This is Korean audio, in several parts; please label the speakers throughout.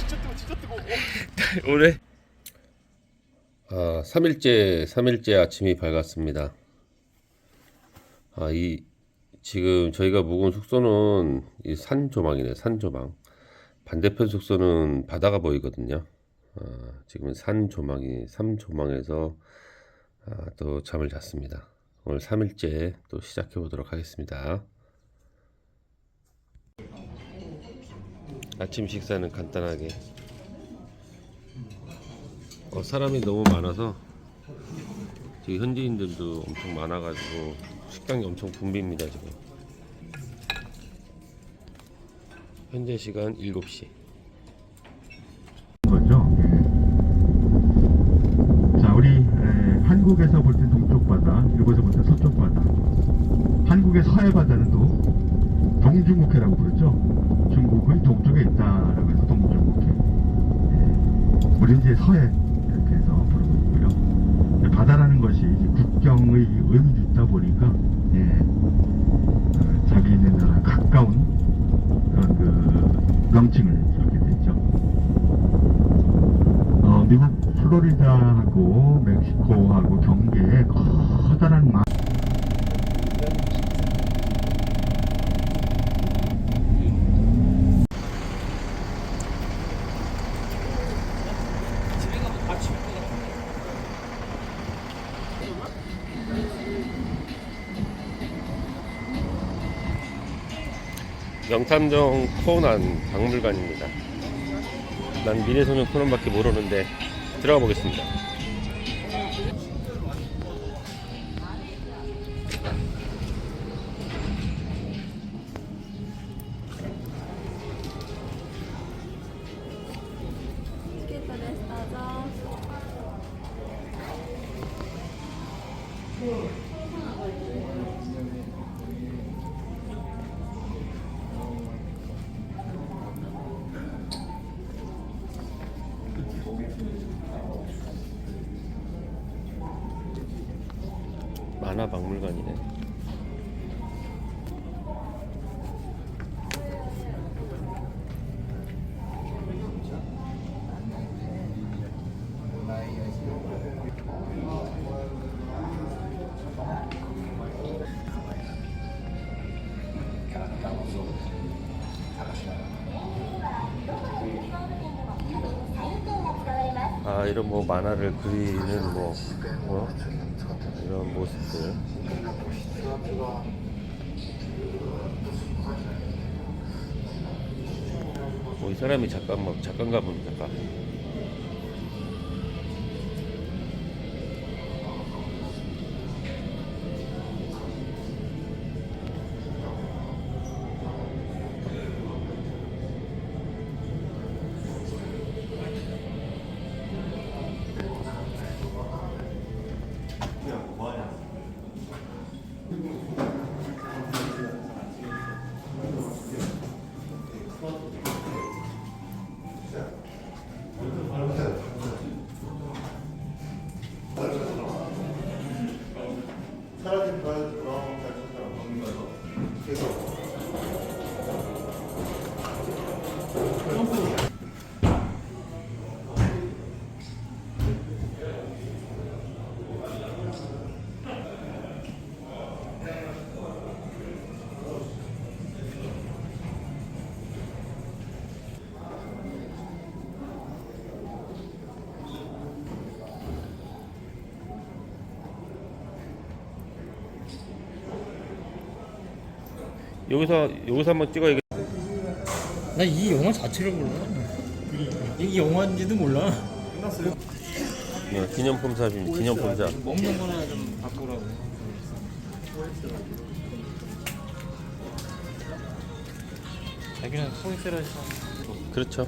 Speaker 1: 뜨거 진짜 뜨거.
Speaker 2: 올해 아 3일째 3일째 아침이 밝았습니다. 아 이 지금 저희가 묵은 숙소는 이 산 조망이네 산 조망. 반대편 숙소는 바다가 보이거든요. 아, 지금은 산 조망이 삼 조망에서 아, 또 잠을 잤습니다. 오늘 3일째 또 시작해 보도록 하겠습니다. 아침 식사는 간단하게. 어, 사람이 너무 많아서 지금 현지인들도 엄청 많아가지고 식당이 엄청 붐빕니다 지금. 현재 시간 7시
Speaker 3: 거죠. 예. 자, 우리 에, 한국에서 볼 때 동쪽 바다, 일본에서 볼 때 서쪽 바다. 한국의 서해 바다는 또 동중국해라고 부르죠. 중국의 동쪽에 있다라고 해서 동중국해. 예. 우리 이제 서해 이렇게 해서 부르고 있고요. 예, 바다라는 것이 국경의 의미도 있다 보니까 예. 어, 자기네 나라 가까운 그런 그 명칭을 주게 됐죠. 어, 미국 플로리다하고 멕시코하고 경계에 커다란 마
Speaker 2: 영탐정 코난 박물관입니다. 난 미래소년 코난밖에 모르는데 들어가 보겠습니다 만화 박물관이네 뭐 만화를 그리는 뭐, 뭐 이런 모습들. 뭐 이 사람이 작가 뭐 작가인가 봅니다. 작가 여기서 여기서 한번 찍어야겠
Speaker 1: 나 이 영화 자체를 몰라. 이게 영화인지도 몰라.
Speaker 2: 네, 기념품 샵입니다 기념품 샵
Speaker 1: 먹는 거나 좀 바꾸라고. 자기는 했어.
Speaker 2: 그렇죠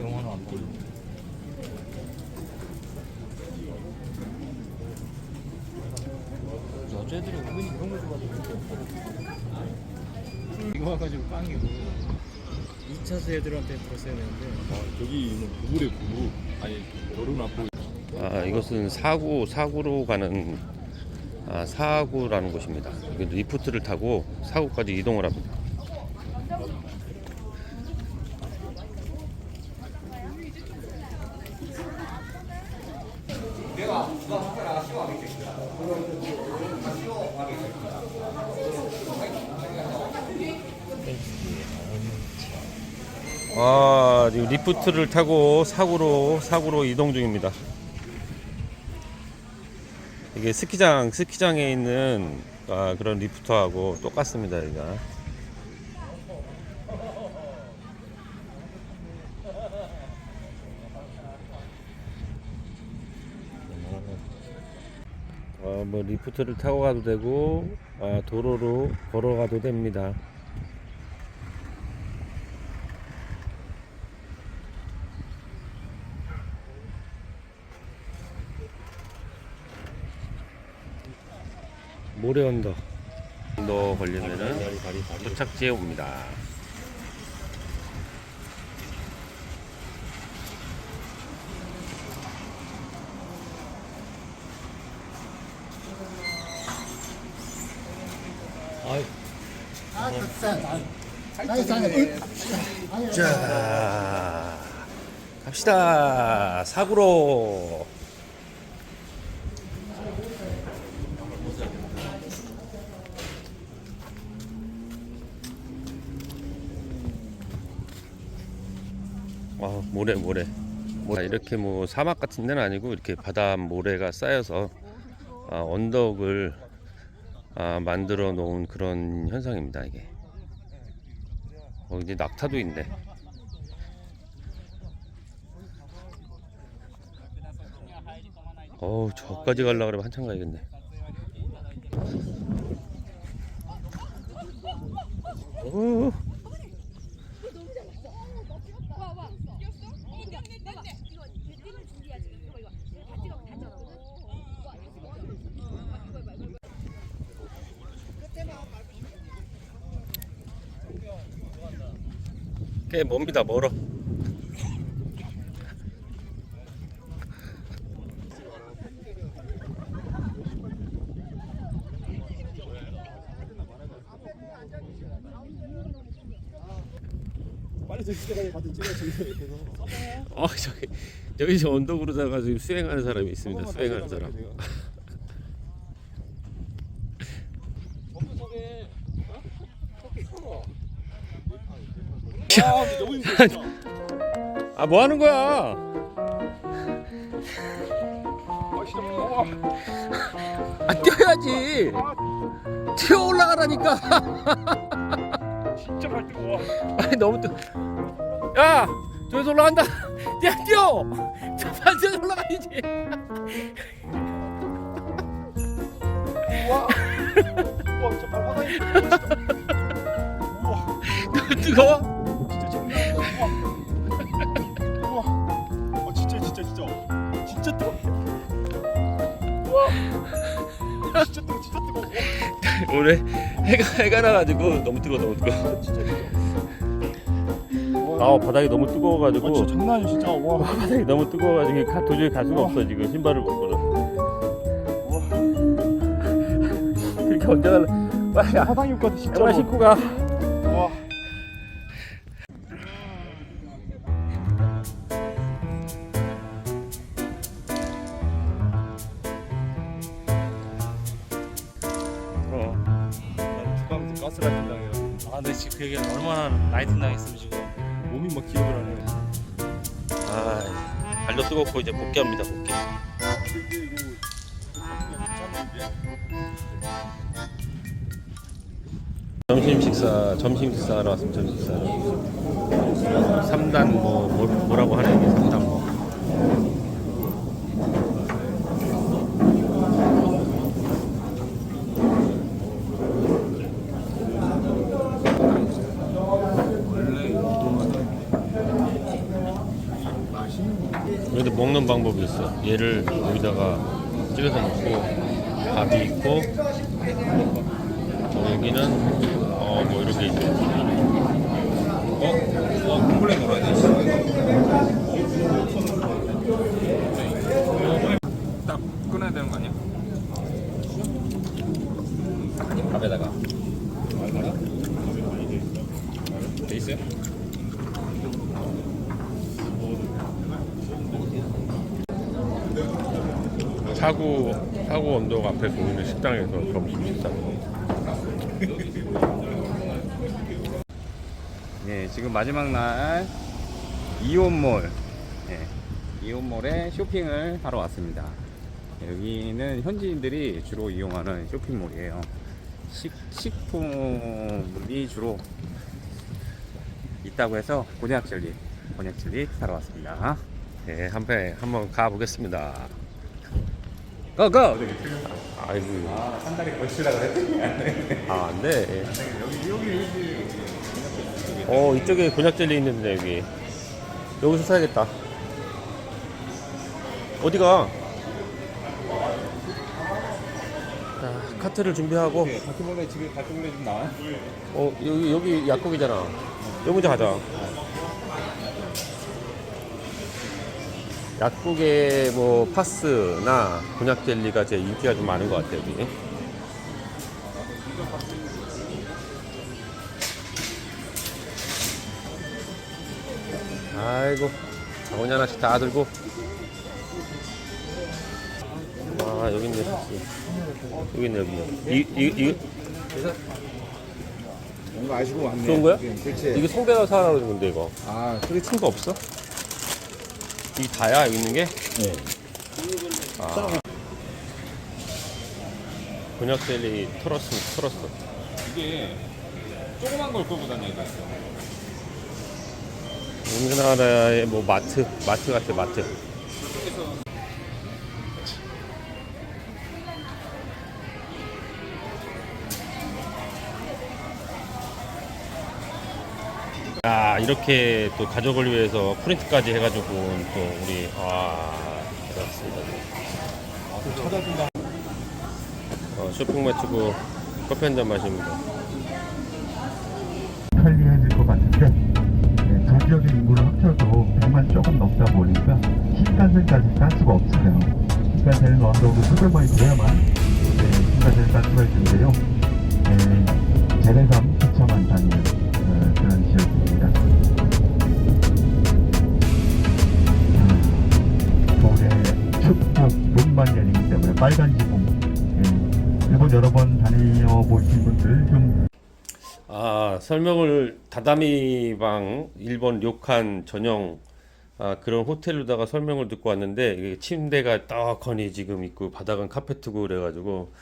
Speaker 1: 영화는 안 보여. 여자애들이 은근히 이런 거 좋아하는 거 이거 와가지고 빵이고 2차수 애들한테 들었어야 되는데
Speaker 4: 저기 부부래 부부 아니 결혼 앞으로
Speaker 2: 아, 이것은 사구 사구로 가는 아, 사구라는 곳입니다. 리프트를 타고 사구까지 이동을 합니다. 아, 지금 리프트를 타고 사구로 사구로 이동 중입니다. 이게 스키장 스키장에 있는 아, 그런 리프트하고 똑같습니다. 여기가. 어, 뭐 리프트를 타고 가도 되고 아, 도로로 걸어가도 됩니다. 모래 언덕 언덕 걸리면은 도착지에 옵니다.
Speaker 1: 아이
Speaker 2: 자, 갑시다. 사구로. 아, 모래, 모래. 뭐 이렇게 뭐 사막 같은 데는 아니고 이렇게 바다 모래가 쌓여서 아, 언덕을 아, 만들어 놓은 그런 현상입니다, 이게. 어, 이제 낙타도 있네. 어우, 저까지 가려고 그러면 한참 가야겠네. 오, 꽤 멉니다, 멀어.
Speaker 4: 어,
Speaker 2: 저기, 여기 저 언덕으로다가 지금 수행하는 사람이 있습니다. 수행하는 사람.
Speaker 4: 아 근데 너무 힘들어
Speaker 2: 아, 뭐 하는 거야?
Speaker 4: 아 진짜 와
Speaker 2: 아, 뛰어야지. 뛰어 올라가라니까.
Speaker 4: 진짜 발 뜨거워
Speaker 2: 아니, 너무 뛰어. 야, 저기서 올라간다. 야, 뛰어. 저 반대로 올라가야지.
Speaker 4: 와 진짜 발 화장이 진짜
Speaker 2: 뜨거워?
Speaker 4: 진짜 뜨거 진짜 뜨거. 와
Speaker 2: 올해 해가 해가 나가지고 너무 뜨거 너무 뜨거.
Speaker 4: 진짜 진짜
Speaker 2: 아 바닥이 너무
Speaker 4: 와
Speaker 2: 뜨거워가지고.
Speaker 4: 진짜 장난 아니야 진짜. 와.
Speaker 2: 바닥이 너무 뜨거워가지고 가, 도저히 갈 수가 없어 지금 신발을 벗고는. 이렇게 언제 갈래? 빨리 야,
Speaker 4: 화상 입고 진짜.
Speaker 2: 빨리 신고 가.
Speaker 1: 아
Speaker 2: 발도 뜨겁고 이제 복귀합니다 복귀. 점심 식사 점심 식사하러 왔습니다 점심 식사. 어, 3단 뭐, 뭐 뭐라고 하는 게 3단 뭐. 먹는 방법이 있어. 얘를 여기다가 찍어서 먹고 밥이 있고 어, 여기는 어 뭐 이렇게 있고. 어? 어
Speaker 1: 콤블레 걸어야 돼. 딱 끊어야 되는 거 아니야? 아니 밥에다가. 어, 베이스?
Speaker 2: 사구 사구 언덕 앞에 보이는 식당에서 점심 식사를
Speaker 5: 네, 지금 마지막 날 이온몰, 네, 이온몰에 쇼핑을 하러 왔습니다. 여기는 현지인들이 주로 이용하는 쇼핑몰이에요. 식, 식품이 주로 있다고 해서 곤약 젤리, 곤약 젤리 사러 왔습니다.
Speaker 2: 네, 한번 한번 가보겠습니다.
Speaker 5: 고고!
Speaker 2: 아이고
Speaker 5: 아, 한 달에 걸치려고 그랬더니
Speaker 2: 아 안돼. 어 이쪽에 곤약 젤리 있는데 여기 여기서 사야겠다. 어디가? 자 카트를 준비하고
Speaker 5: 바퀴벌레 집에 바퀴벌레 좀 나와?
Speaker 2: 어 여기 여기 약국이잖아. 여기 먼저 가자. 약국에 뭐 파스나 곤약 젤리가 제일 인기가 좀 많은 것 같아요 여기. 아이고 자원이 하나씩 다 들고. 아 여기 있네. 여기 있네 여기. 이, 이, 이,
Speaker 6: 뭔가 아시고 왔네.
Speaker 2: 좋은 거야? 이게 송배가 사라고 그러는 건데 이거
Speaker 6: 아,
Speaker 2: 큰거 없어? 이게 다야 여기 있는 게?
Speaker 6: 네.
Speaker 2: 아 곤약 젤리 털었으면 털었어
Speaker 5: 이게 조그만 걸 끌고 돼.
Speaker 2: 우리나라의 뭐 마트 마트 같아 마트 아 이렇게 또 가족을 위해서 프린트까지 해가지고 또 우리 아 그렇습니다
Speaker 6: 찾아준다.
Speaker 2: 어, 쇼핑 마치고 커피 한 잔 마십니다
Speaker 3: 편리해질 것 같은데 네, 두 지역의 인구를 합쳐도 100만 조금 넘다 보니까 신간센까지 갈 수가 없어요. 신간센은 어느 정도 수백만이 돼야만 네, 신간센을 갈 수가 있는데요. 열리기 때문에 빨간 지붕. 네, 일본 여러 번 다녀보신 분들 좀
Speaker 2: 아, 설명을 다다미방 일본 료칸 전용 아, 그런 호텔로다가 설명을 듣고 왔는데 침대가 떡하니 지금 있고 바닥은 카페트고 그래가지고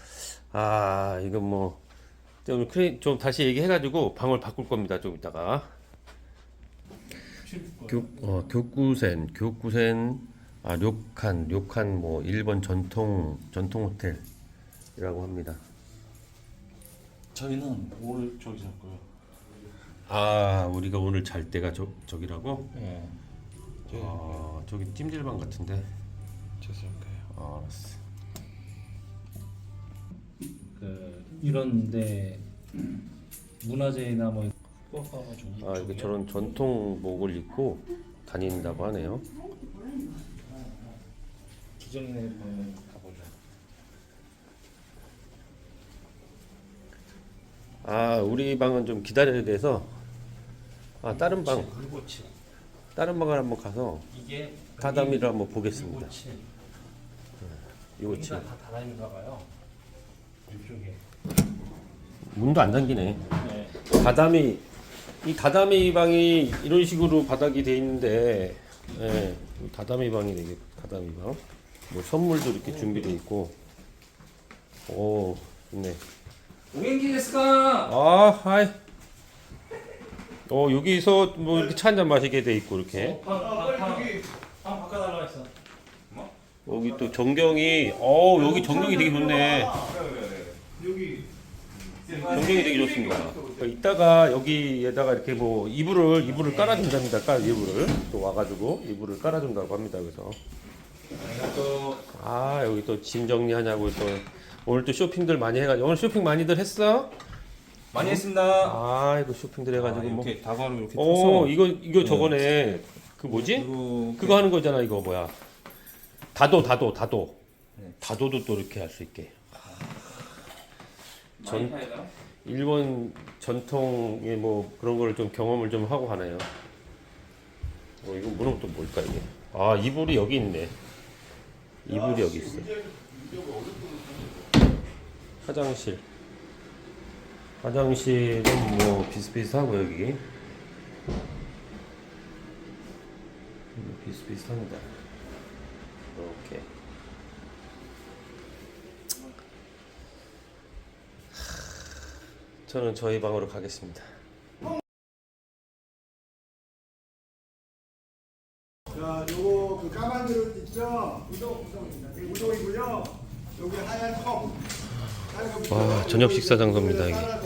Speaker 2: 아 이건 뭐좀 크레- 좀 다시 얘기해가지고 방을 바꿀 겁니다 좀 이따가. 교, 어, 교구센 교구센 아 료칸 료칸 뭐 일본 전통 전통 호텔이라고 합니다.
Speaker 1: 저희는 오늘 저기 잘 거예요.
Speaker 2: 아 우리가 오늘 잘 때가 저, 저기라고?
Speaker 1: 예. 저기
Speaker 2: 아 저기 찜질방 같은데
Speaker 1: 거예요.
Speaker 2: 아, 알았어
Speaker 1: 그 이런데 문화재나 뭐 뽑아가지고
Speaker 2: 아 이게 저런 전통복을 입고 다닌다고 하네요
Speaker 1: 기정이네 뭐 가보자.
Speaker 2: 아 우리 방은 좀 기다려야 돼서 아 다른 방
Speaker 1: 물고치
Speaker 2: 다른 방을 한번 가서
Speaker 1: 이게
Speaker 2: 다다미를 한번 보겠습니다
Speaker 1: 물고치
Speaker 2: 이거 지
Speaker 1: 여기가 다 닫아있는가 봐요. 이쪽에.
Speaker 2: 문도 안 잠기네
Speaker 1: 네.
Speaker 2: 다다미 이 다다미 방이 이런 식으로 바닥이 돼 있는데 예, 이 다다미 방이 되게 다다미 방. 뭐 선물도 이렇게 준비돼 있고. 오, 좋네.
Speaker 1: 오겐키 데스까?
Speaker 2: 아, 하이. 어, 여기서 뭐 이렇게 차 한잔 마시게 돼 있고 이렇게.
Speaker 1: 방방 바꿔달라고 했어.
Speaker 2: 여기 또 전경이 어, 여기 전경이 되게 좋네. 전경이 되게 좋습니다. 그러니까 이따가 여기에다가 이렇게 뭐 이불을 이불을 깔아준답니다. 깔 이불을 또 와가지고 이불을 깔아준다고 합니다. 그래서 아 여기 또 짐 정리하냐고 또 오늘 또 쇼핑들 많이 해가지고 오늘 쇼핑 많이들 했어?
Speaker 5: 많이 했습니다.
Speaker 2: 아 이거 쇼핑들 해가지고 뭐.
Speaker 5: 이렇게 다가로 이렇게
Speaker 2: 어 이거 이거 저거네. 그 뭐지?
Speaker 5: 그리고
Speaker 2: 그거 하는 거잖아 이거 뭐야? 다도 다도 다도.
Speaker 5: 네.
Speaker 2: 다도도 또 이렇게 할 수 있게. 전 일본 전통의 뭐 그런 거를 좀 경험을 좀 하고 가네요. 어, 이거 문은 또 뭘까 이게? 아 이불이 여기 있네. 이불이 여기 있어. 화장실. 화장실은 뭐 비슷비슷하고 여기. 음, 비슷비슷합니다. 이렇게. 저는 저희 방으로 가겠습니다. 저녁 식사 장소입니다,
Speaker 6: 벌떡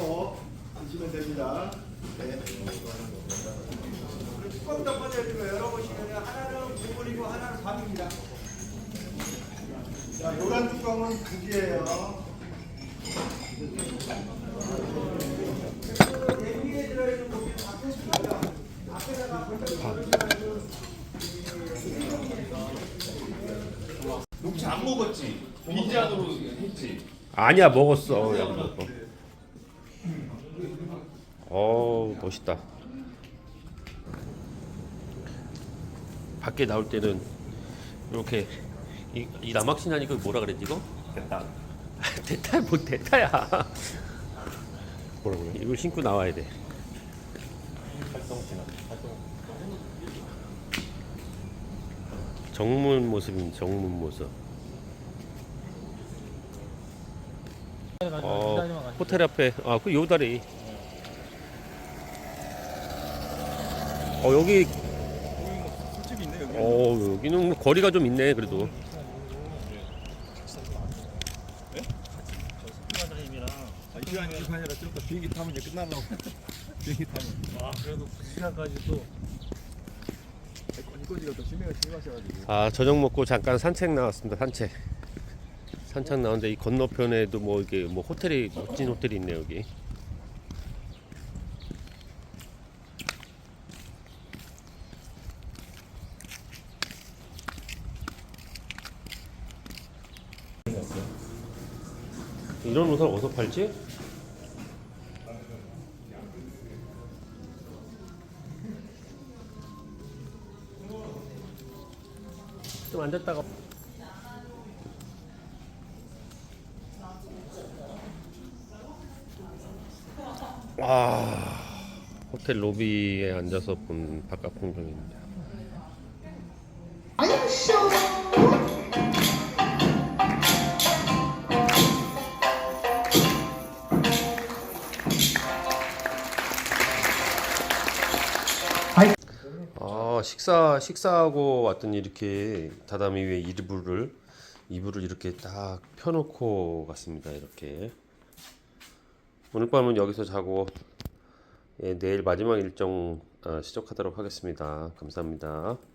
Speaker 5: 녹차 안 먹었지? 비자으로 했지?
Speaker 2: 아니야 먹었어. 야, 먹어. 어 멋있다. 밖에 나올 때는 이렇게 이, 이 남학신 하니까 뭐라 그랬지 이거? 대타. 대타 뭐 대타야. 뭐라고요? 이걸 신고 나와야 돼. 정문 모습입니다. 정문 모습. 어, 호텔 앞에 아 그 요다리. 어 여기
Speaker 6: 술집이 있네 여기.
Speaker 2: 어 여기는 뭐 거리가 좀 있네 그래도.
Speaker 6: 아, 이 시간이 이 시간이라 좀 이따 비행기 타면 이제 끝나려고. 비행기 타면. 아 그래도 그 시간까지 또. 이꼬지가 또 심해가 심하셔가지고.
Speaker 2: 아 저녁 먹고 잠깐 산책 나왔습니다 산책. 산책 나왔는데 이 건너편에도 뭐 이게 뭐 호텔이 멋진 호텔이 있네 여기. 이런 옷을 어디서 팔지? 좀 앉았다가 와 호텔 로비에 앉아서 본 바깥 풍경입니다. 아 식사 식사하고 왔더니 이렇게 다다미 위에 이불을 이불을 이렇게 딱 펴놓고 갔습니다. 이렇게 오늘 밤은 여기서 자고 예, 내일 마지막 일정 어, 시작하도록 하겠습니다. 감사합니다.